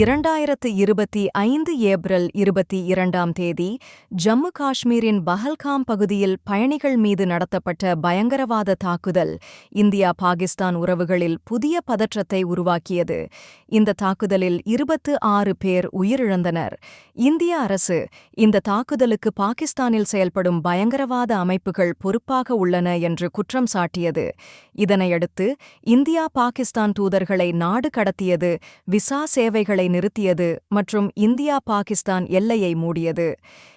இரண்டாயிரத்து இருபத்தி ஐந்து ஏப்ரல் இருபத்தி இரண்டாம் தேதி ஜம்மு காஷ்மீரின் பஹல்காம் பகுதியில் பயணிகள் மீது நடத்தப்பட்ட பயங்கரவாத தாக்குதல் இந்தியா பாகிஸ்தான் உறவுகளில் புதிய பதற்றத்தை உருவாக்கியது. இந்த தாக்குதலில் இருபத்து ஆறு பேர் உயிரிழந்தனர். இந்திய அரசு இந்த தாக்குதலுக்கு பாகிஸ்தானில் செயல்படும் பயங்கரவாத அமைப்புகள் பொறுப்பாக உள்ளன என்று குற்றம் சாட்டியது. இதனையடுத்து இந்தியா பாகிஸ்தான் தூதர்களை நாடு கடத்தியது விசா சேவைகளை நிறுத்தியது மற்றும் இந்தியா பாகிஸ்தான் எல்லையை மூடியது.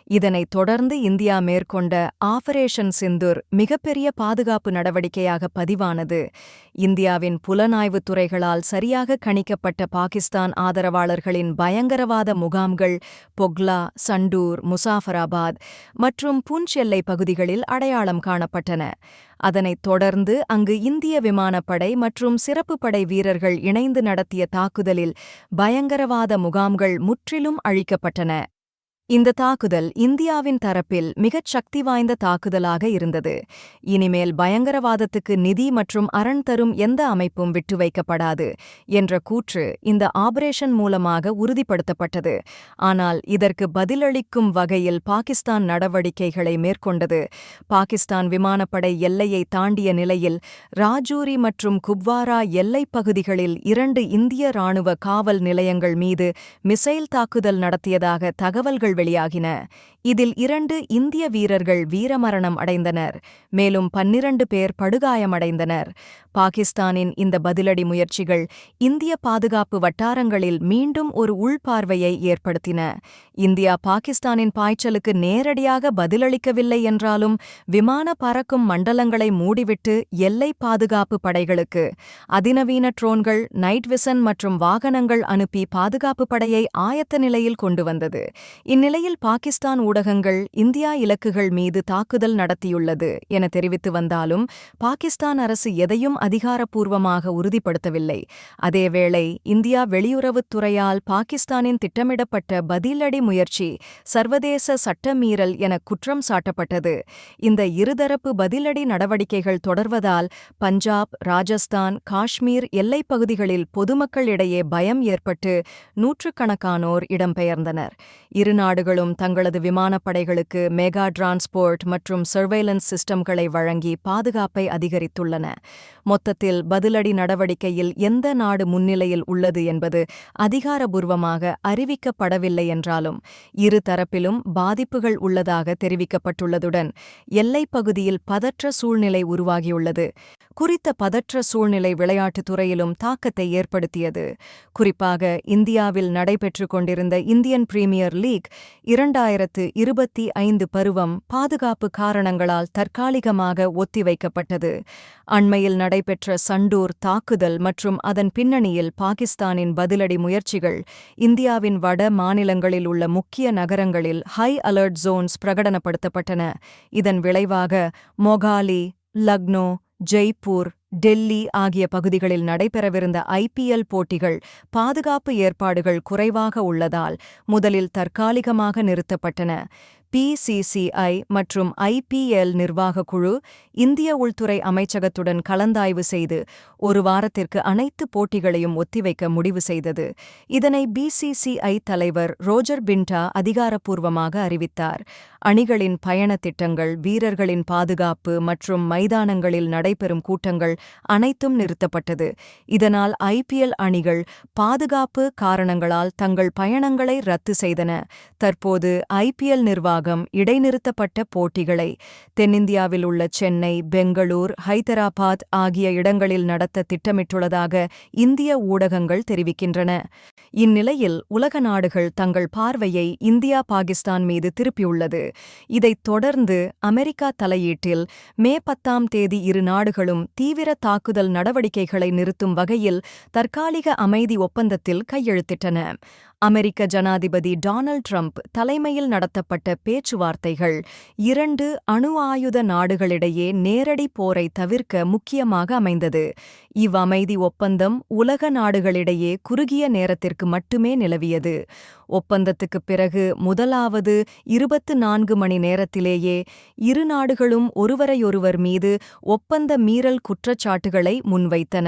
இதனைத் தொடர்ந்து இந்தியா மேற்கொண்ட ஆபரேஷன் சிந்துர் மிகப்பெரிய பாதுகாப்பு நடவடிக்கையாக பதிவானது. இந்தியாவின் புலனாய்வுத் துறைகளால் சரியாக கணிக்கப்பட்ட பாகிஸ்தான் ஆதரவாளர்களின் பயங்கரவாத முகாம்கள் பொக்லா சண்டூர் முசாஃபராபாத் மற்றும் புஞ்ச் எல்லை பகுதிகளில் அடையாளம் காணப்பட்டன. அதனைத் தொடர்ந்து அங்கு இந்திய விமானப்படை மற்றும் சிறப்பு படை வீரர்கள் இணைந்து நடத்திய தாக்குதலில் பயங்கரவாத முகாம்கள் முற்றிலும் அழிக்கப்பட்டன. இந்த தாக்குதல் இந்தியாவின் தரப்பில் மிகச் சக்தி வாய்ந்த தாக்குதலாக இருந்தது. இனிமேல் பயங்கரவாதத்துக்கு நிதி மற்றும் அரண் தரும் எந்த அமைப்பும் விட்டு வைக்கப்படாது என்ற கூற்று இந்த ஆபரேஷன் மூலமாக உறுதிப்படுத்தப்பட்டது. ஆனால் இதற்கு பதிலளிக்கும் வகையில் பாகிஸ்தான் நடவடிக்கைகளை மேற்கொண்டது. பாகிஸ்தான் விமானப்படை எல்லையை தாண்டிய நிலையில் ராஜூரி மற்றும் குப்வாரா எல்லைப் பகுதிகளில் இரண்டு இந்திய ராணுவ காவல் நிலையங்கள் மீது மிசைல் தாக்குதல் நடத்தியதாக தகவல்கள் வெளியாகின. இதில் இரண்டு இந்திய வீரர்கள் வீரமரணம் அடைந்தனர். மேலும் பன்னிரண்டு பேர் படுகாயமடைந்தனர். பாகிஸ்தானின் இந்த பதிலடி முயற்சிகள் இந்திய பாதுகாப்பு வட்டாரங்களில் மீண்டும் ஒரு உள்பார்வையை ஏற்படுத்தின. இந்தியா பாகிஸ்தானின் பாய்ச்சலுக்கு நேரடியாக பதிலளிக்கவில்லை என்றாலும் விமான பறக்கும் மண்டலங்களை மூடிவிட்டு எல்லை பாதுகாப்பு படைகளுக்கு அதிநவீன ட்ரோன்கள் நைட் விசன் மற்றும் வாகனங்கள் அனுப்பி பாதுகாப்பு படையை ஆயத்த நிலையில் கொண்டு வந்தது. இந்நிலையில் பாகிஸ்தான் ஊடகங்கள் இந்தியா இலக்குகள் மீது தாக்குதல் நடத்தியுள்ளது என தெரிவித்து வந்தாலும் பாகிஸ்தான் அரசு எதையும் அதிகாரப்பூர்வமாக உறுதிப்படுத்தவில்லை. அதேவேளை இந்தியா வெளியுறவுத் துறையால் பாகிஸ்தானின் திட்டமிடப்பட்ட பதிலடி முயற்சி சர்வதேச சட்டமீறல் என குற்றம் சாட்டப்பட்டது. இந்த இருதரப்பு பதிலடி நடவடிக்கைகள் தொடர்வதால் பஞ்சாப் ராஜஸ்தான் காஷ்மீர் எல்லைப் பகுதிகளில் பொதுமக்களிடையே பயம் ஏற்பட்டு நூற்றுக்கணக்கானோர் இடம்பெயர்ந்தனர். இருநாடு நாடுகளும் தங்களது விமானப்படைகளுக்கு மெகா டிரான்ஸ்போர்ட் மற்றும் சர்வேலன்ஸ் சிஸ்டம்களை வழங்கி பாதுகாப்பை அதிகரித்துள்ளன. மொத்தத்தில் பதிலடி நடவடிக்கையில் எந்த நாடு முன்னிலையில் உள்ளது என்பது அதிகாரபூர்வமாக அறிவிக்கப்படவில்லை என்றாலும் இரு தரப்பிலும் பாதிப்புகள் உள்ளதாக தெரிவிக்கப்பட்டுள்ளதுடன் எல்லைப் பகுதியில் பதற்ற சூழ்நிலை உருவாகியுள்ளது. குறித்த பதற்ற சூழ்நிலை விளையாட்டுத் துறையிலும் தாக்கத்தை ஏற்படுத்தியது. குறிப்பாக இந்தியாவில் நடைபெற்றுக் கொண்டிருந்த இந்தியன் பிரீமியர் லீக் இரண்டாயிரத்து இருபத்தி ஐந்து பருவம் பாதுகாப்பு காரணங்களால் தற்காலிகமாக ஒத்திவைக்கப்பட்டது. அண்மையில் நடைபெற்ற சண்டூர் தாக்குதல் மற்றும் அதன் பின்னணியில் பாகிஸ்தானின் பதிலடி முயற்சிகள் இந்தியாவின் வட மாநிலங்களில் உள்ள முக்கிய நகரங்களில் ஹை அலர்ட் ஜோன்ஸ் பிரகடனப்படுத்தப்பட்டன. இதன் விளைவாக மொகாலி லக்னோ ஜெய்ப்பூர் டெல்லி ஆகிய பகுதிகளில் நடைபெறவிருந்த ஐபிஎல் போட்டிகள் பாதுகாப்பு ஏற்பாடுகள் குறைவாக உள்ளதால் முதலில் தற்காலிகமாக நிறுத்தப்பட்டன. பிசிசிஐ மற்றும் ஐபிஎல் நிர்வாகக் குழு இந்திய உள்துறை அமைச்சகத்துடன் கலந்தாய்வு செய்து ஒரு வாரத்திற்கு அனைத்து போட்டிகளையும் ஒத்திவைக்க முடிவு செய்தது. இதனை பிசிசிஐ தலைவர் ரோஜர் பின்டா அதிகாரப்பூர்வமாக அறிவித்தார். அணிகளின் பயண திட்டங்கள் வீரர்களின் பாதுகாப்பு மற்றும் மைதானங்களில் நடைபெறும் கூட்டங்கள் அனைத்தும் நிறுத்தப்பட்டது. இதனால் ஐபிஎல் அணிகள் பாதுகாப்பு காரணங்களால் தங்கள் பயணங்களை ரத்து செய்தன. தற்போது ஐபிஎல் நிர்வாகம் இடைநிறுத்தப்பட்ட போட்டிகளை தென்னிந்தியாவில் உள்ள சென்னை பெங்களூர் ஹைதராபாத் ஆகிய இடங்களில் நடத்த திட்டமிட்டுள்ளதாக இந்திய ஊடகங்கள் தெரிவிக்கின்றன. இந்நிலையில் உலக நாடுகள் தங்கள் பார்வையை இந்தியா பாகிஸ்தான் மீது திருப்பியுள்ளது. இதைத் தொடர்ந்து அமெரிக்கா தலையீட்டில் மே பத்தாம் தேதி இரு நாடுகளும் தீவிர தாக்குதல் நடவடிக்கைகளை நிறுத்தும் வகையில் தற்காலிக அமைதி ஒப்பந்தத்தில் கையெழுத்திட்டன. அமெரிக்க ஜனாதிபதி டொனால்ட் ட்ரம்ப் தலைமையில் நடத்தப்பட்ட பேச்சுவார்த்தைகள். இரண்டு அணு ஆயுத நாடுகளிடையே நேரடி போரை தவிர்க்க முக்கியமாக அமைந்தது. இவ்வமைதி ஒப்பந்தம் உலக நாடுகளிடையே குறுகிய நேரத்திற்கு மட்டுமே நிலவியது. ஒப்பந்தத்துக்குப் பிறகு முதலாவது இருபத்து நான்கு மணி நேரத்திலேயே இரு நாடுகளும் ஒருவரையொருவர் மீது ஒப்பந்த மீறல் குற்றச்சாட்டுகளை முன்வைத்தன.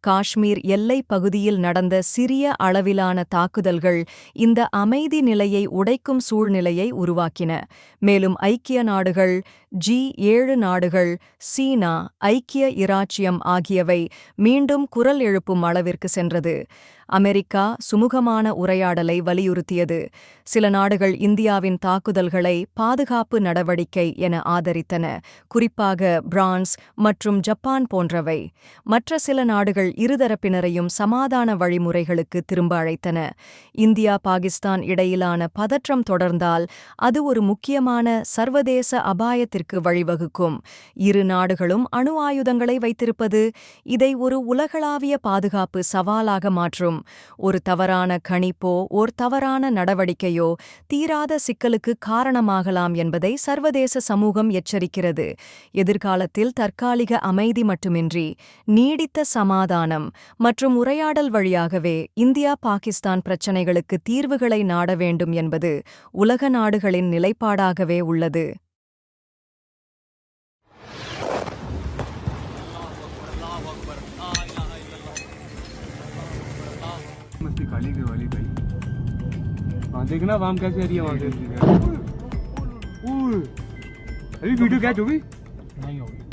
காஷ்மீர் எல்லை பகுதியில் நடந்த சிறிய அளவிலான தாக்குதல்கள் இந்த அமைதி நிலையை உடைக்கும் சூழ்நிலையை உருவாக்கின. மேலும் ஐக்கிய நாடுகள் ஜி ஏழு நாடுகள் சீனா ஐக்கிய இராச்சியம் ஆகியவை மீண்டும் குரல் எழுப்பும் அளவிற்கு சென்றது. அமெரிக்கா சுமூகமான உரையாடலை வலியுறுத்தியது. சில நாடுகள் இந்தியாவின் தாக்குதல்களை பாதுகாப்பு நடவடிக்கை என ஆதரித்தன. குறிப்பாக பிரான்ஸ் மற்றும் ஜப்பான் போன்றவை. மற்ற சில நாடுகள் இருதரப்பினரையும் சமாதான வழிமுறைகளுக்கு திரும்ப அழைத்தன. இந்தியா பாகிஸ்தான் இடையிலான பதற்றம் தொடர்ந்தால் அது ஒரு முக்கியமான சர்வதேச அபாயத்திற்கு வழிவகுக்கும். இரு நாடுகளும் அணு ஆயுதங்களை வைத்திருப்பது இதை ஒரு உலகளாவிய பாதுகாப்பு சவாலாக மாற்றும். ஒரு தவறான கணிப்போ ஓர் தவறான நடவடிக்கையோ தீராத சிக்கலுக்கு காரணமாகலாம் என்பதை சர்வதேச சமூகம் எச்சரிக்கிறது. எதிர்காலத்தில் தற்காலிக அமைதி மட்டுமின்றி நீடித்த சமாதானம் மற்றும் உரையாடல் வழியாகவே இந்தியா பாகிஸ்தான் பிரச்சினைகளுக்கு தீர்வுகளை நாட வேண்டும் என்பது உலக நாடுகளின் நிலைப்பாடாகவே உள்ளது. की वाली भाई। हाँ देखना वाम कैसे आ रही है वहाँ से। ओए, अभी वीडियो कैच होगी? नहीं होगी।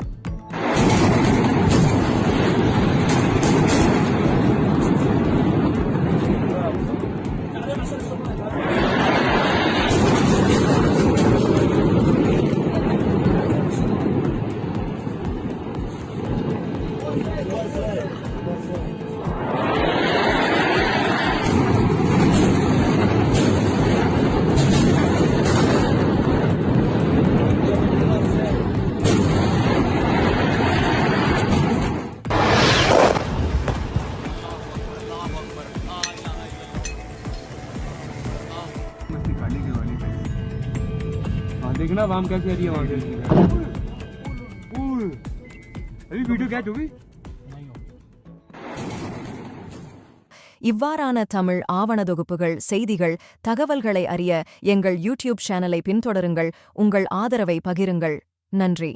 देखना वाम कैसे आ रही है वहाँ से ओए, अभी वीडियो कैच होगी இவ்வாறான தமிழ் ஆவண தொகுப்புகள் செய்திகள் தகவல்களை அறிய எங்கள் யூடியூப் சேனலை பின்தொடருங்கள் உங்கள் ஆதரவை பகிருங்கள் நன்றி